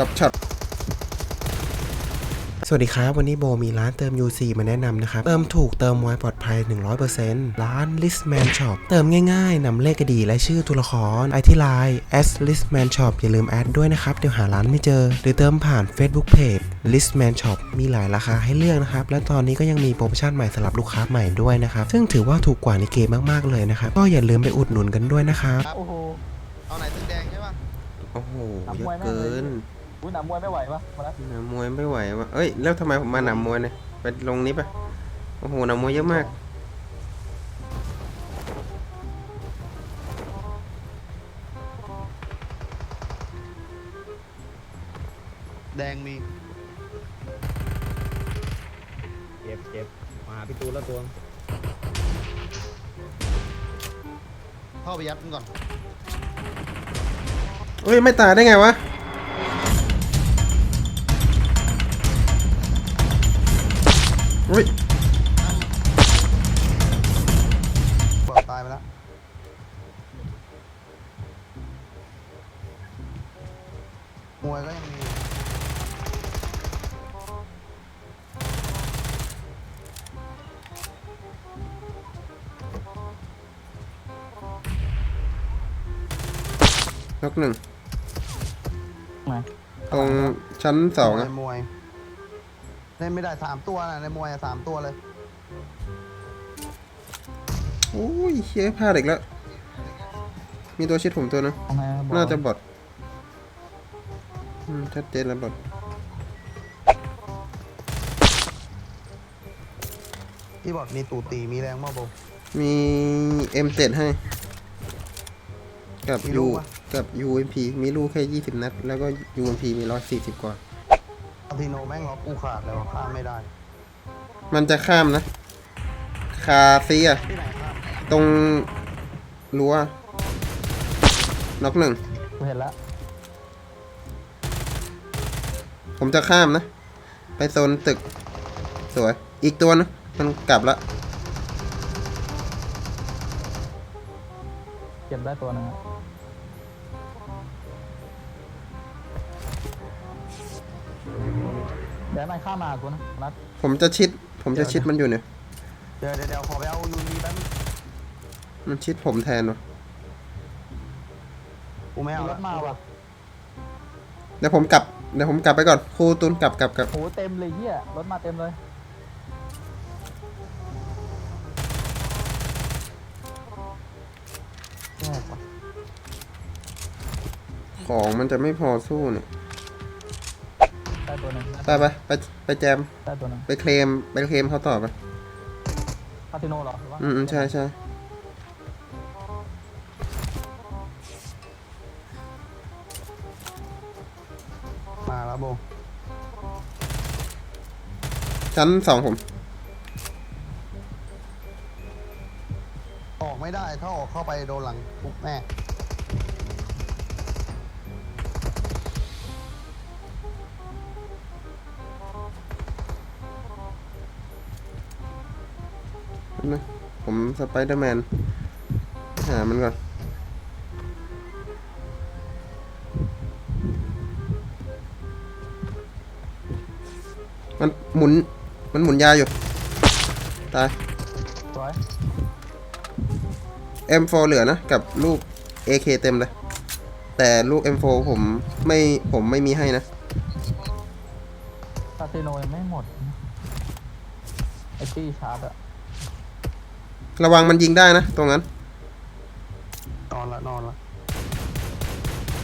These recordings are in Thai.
ดับช็อตสวัสดีครับ วันนี้โบมีร้านเติม UC มาแนะนำนะครับ เติมถูกเติมไวปลอดภัย 100%ร้าน Listman Shop เติมง่ายๆนำเลขกระดีและชื่อตัวละครไอที่ไลน์ s Listman Shop อย่าลืมแอดด้วยนะครับ เดี๋ยวหาร้านไม่เจอ หรือเติมผ่าน Facebook Page Listman Shop มีหลายราคาให้เลือกนะครับ และตอนนี้ก็ยังมีโปรโมชั่นใหม่สำหรับลูกค้าใหม่ด้วยนะครับ ซึ่งถือว่าถูกกว่าในเกมมากๆเลยนะครับก็อย่าลืมไปอุดหนุนกันด้วยนะครับโอ้โหเอาไหนตึกแดงใช่ป่ะโอ้โหนับเยมวอะยแม่งเกิเลยน อุ้ยหนามวยไม่ไหวปะมาแล้วหนามวยไม่ไหววะเอ้ยแล้วทำไมผมมาหนามวยเนี่ยไปลงนี้ปะโอ้โหหนามวยเยอะมากแดงมีเจ็บเจ็บมาหาพี่ตูนแล้วตัวเข้าไปยัดมันก่อนเอ้ยไม่ตายได้ไงวะ เฮ้ยบอกตายไปแล้วมวยก็ยังมีนกหนึ่งไงตรงชั้นสองในอะมวย เล่นไม่ได้สามตัวนะในมวยอะสามตัวเลย โอ้ยเชี่ยพลาดอีกแล้ว มีตัวชิดผมตัวนึงเอาไงบอกน่าจะบอดอืมชัดเจนแล้วบอดที่บอกมีตูตีมีแรงมากโบ มี M7 ให้ กับมีลู U กปะ กับ UMP มีลูกแค่20นัด แล้วก็ UMP มี140กว่าอา ทิโนแม่งล็อกกูขาดเลยว่ะข้ามไม่ได้ มันจะข้ามนะ คาซีอะที่ไหนข้ามตรงรั้วน็อกหนึ่ง กูเห็นแล้วผมจะข้ามนะ ไปโซนตึก สวย อีกตัวนะ มันกลับละ เก็บได้ตัวหนึงอะ ดี๋ยวมันข้ามมากูนะนัดผมจะชิด ผมจะชิดมันอยู่เนี่ย เดี๋ยวเดี๋ยวเดี๋ยวขอไปเอายูนีแป๊บนึงมันชิดผมแทนวะกูไม่เอามีรละถมาว่ะเดี๋ยวผมกลับ เดี๋ยวผมกลับไปก่อนครูตุนกลับกลับกลับโหเต็มเลยเฮียรถมาเต็มเลยแย่ว่ะของมันจะไม่พอสู้เนี่ยได้ ตัวหนึ่งไปไปไปไปแจมได้ตัวหนึ่งไปเคลมไปเคลมเขาต่อไปคาสิโนเหรอหรือว่าอืมอืมใช่ใช่มาแล้วโบชั้นสองผม ออกไม่ได้ถ้าออกเข้าไปโดนหลังทุบแน่ นะผมสไปเดอร์แมน หามันก่อน มันหมุน มันหมุนยาอยู่ ตายสวย M4 เหลือนะ กับลูก AK เต็มเลย แต่ลูก M4 ผมไม่ผมไม่มีให้นะคาสิโนยังไม่หมดนะไอตี้ชาร์จอะ ระวังมันยิงได้นะ ตรงนั้น นอนละนอนละ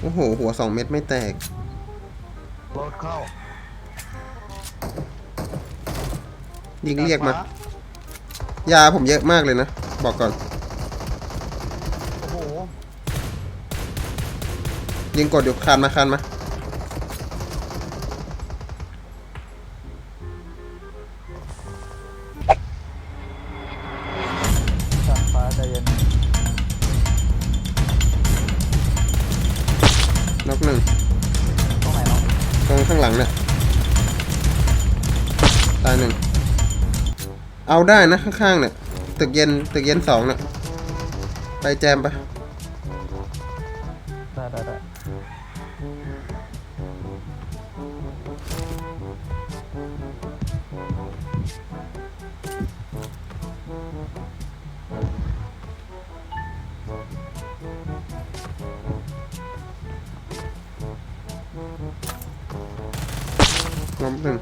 โอ้โห หัวสองเม็ดไม่แตก รถเข้ายิงเรียกมาฟ้ยาผมเยอะมากเลยนะ บอกก่อน โอ้โหยิงกดอยู่คานมาคานมา หลังเนี่ยตายหนึ่งเอาได้นะข้างๆเนี่ยตึกเย็นตึกเย็นสองเนี่ยไปแจมไป ล้มหนึ่ง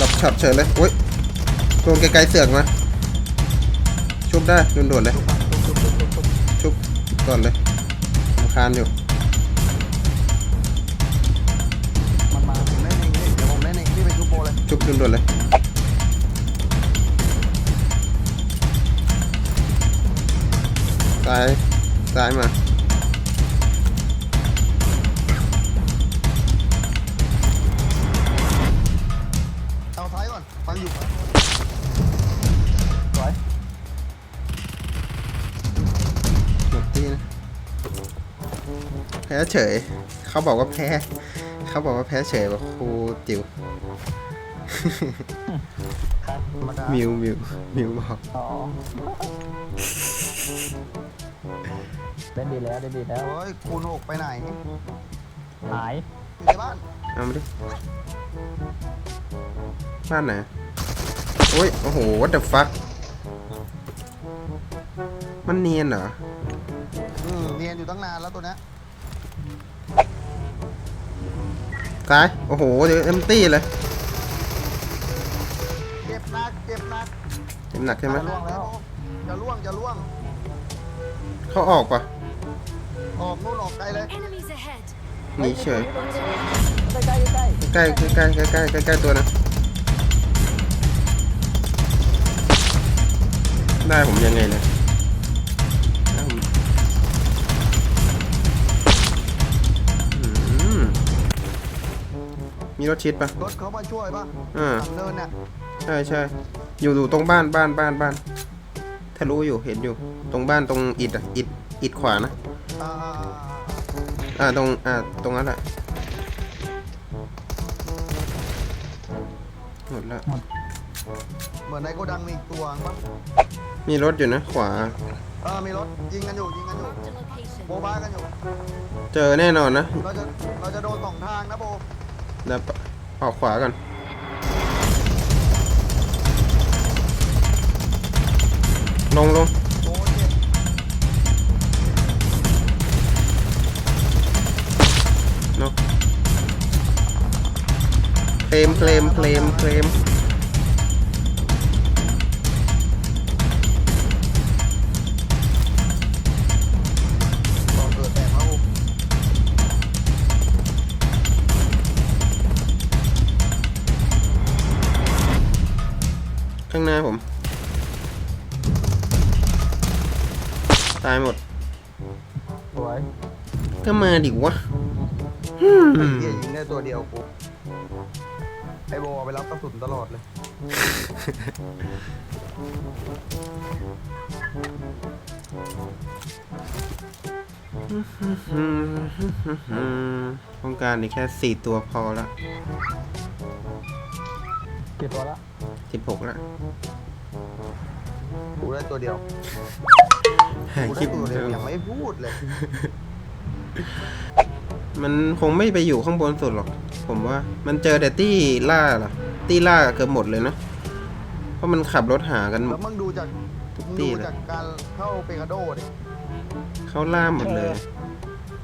ดับช็อตเฉยเลยโอ้ยตัวไกลๆเสือกมา ชุบได้ด่วนๆเลย ชุบก่อนเลยรำคาญอยู่มันมาผมเล่นเองนี่เดี๋ยวผมเล่นเองพี่ไปชุบโบเลย ชุบด่วนๆเลย ซ้าย ซ้ายมาเอาท้ายก่อนฟังอยู่ไหมสวยหมดที่นะแพ้เฉย เขาบอกว่าแพ้ เขาบอกว่าแพ้เฉยบอกครูจิ๋ว ธรรมดามิวมิวมิวบอกอ๋อเล่นดีแล้วเล่นดีแล้วโอ้ยคูณหกไปไหนหายอยู่ในบ้านเอามาดิบ้านไหนโอ้ยโอ้โห what the fuck มันเนียนเหรออืมเนียนอยู่ตั้งนานแล้วตัวเนี้ยตายโอ้โหเดี๋ยวเอ็มตี้เลย เจ็บหนักใช่ไหมจะล่วงแล้ว จะล่วงจะล่วง เขาออกปะออกนู่นออกไกลเลย Enemies ahead. หนีเฉยใกล้ใกล้ใกล้ใกล้ใกล้ใกล้ใกล้ใกล้ใกล้ตัวนะ ได้ผมยังไงเนี่ยได้ผมอืมมีรถชิดปะรถเขามาช่วยป่ะอ่า ทางเนินเนี่ย ใช่ใช่อยู่อยู่ตรงบ้านบ้านบ้านบ้านทะลุอยู่เห็นอยู่ ตรงบ้านตรงอิดอะอิดอิดขวานะอ่าอ่าตรงอ่าตรงนั้นแหละหมดละเหมือนในโกดังมีอีกตัวป่ะมีรถอยู่นะขวา เออมีรถยิงกันอยู่ยิงกันอยู่ Marked a location. โบบ้ากันอยู่ เจอแน่นอนนะเราจะเราจะโดนสองทางนะโบเดี๋ยวออกขวาก่อน ลงลงโบเจ็บเนาะเคลมเคลมเคลมเคลมต่อเกิดแตกแล้วโบข้างหน้าผม ตายหมดสวยก็มาดิวะไอ้เหี้ยยิงได้ตัวเดียวกูไอโบเอาไปรับกระสุนตลอดเลยต้องการอีกแค่สี่ตัวพอละเก็บตัวละสิบหกละกูได้ตัวเดียว หากูคลิได้ปตัวเดียวเดิมยังไม่พูดเลย มันคงไม่ไปอยู่ข้างบนสุดหรอก ผมว่า มันเจอแต่ตี้ล่าเหรอตี้ล่าเกือบหมดเลยนะ เพราะมันขับรถหากันแล้วมึงดูจากทุกมึงตี้ดูเลย จากการเข้าเปกาโดดิเขาล่าหมดเลย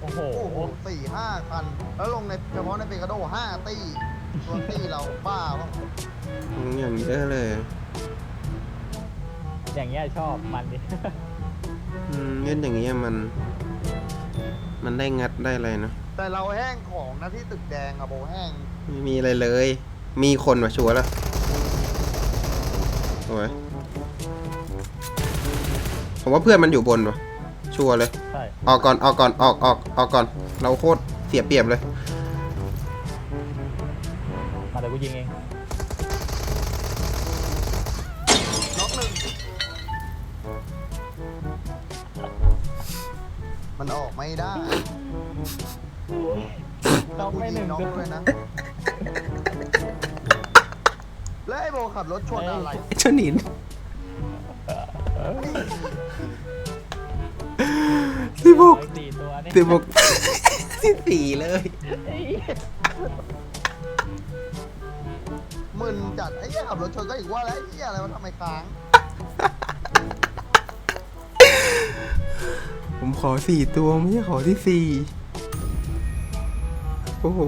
โอ้โห โอ้โหสี่ห้าคัน แล้วลงในเฉพาะในเปกาโดห้าตี้ส่วนตี้เราบ้าปะอย่างเยอะเลย อย่างเงี้ยชอบมันดิอืม เล่นอย่างเงี้ยมัน มันได้งัดได้อะไรนะแต่เราแห้งของนะที่ตึกแดงอะโบแห้งไม่มีอะไรเลย มีคนมาชัวร์แล้วโอ้ยผมว่าเพื่อนมันอยู่บนวะชัวร์เลย ใช่ออกก่อนออกก่อนออกออกออกก่อน เราโคตรเสียเปรียบเลย มาเดี๋ยวกูยิงเอง มันออกไม่ได้ต้องไม่หนึ่งน็อกก็ด้วยนะ แล้วไอ้โบขับรถชนอะไร ไอ้เจ้าหนินสิบหกสี่ตัวนี่สิบหกสิบสี่เลย มึนจัดไอ้เหี้ยขับรถชนก็อีกว่าแล้วไอ้เหี้ยอะไรมันทำไมค้าง ผมขอสี่ตัวไม่ใช่ขอที่สี่โอ้โห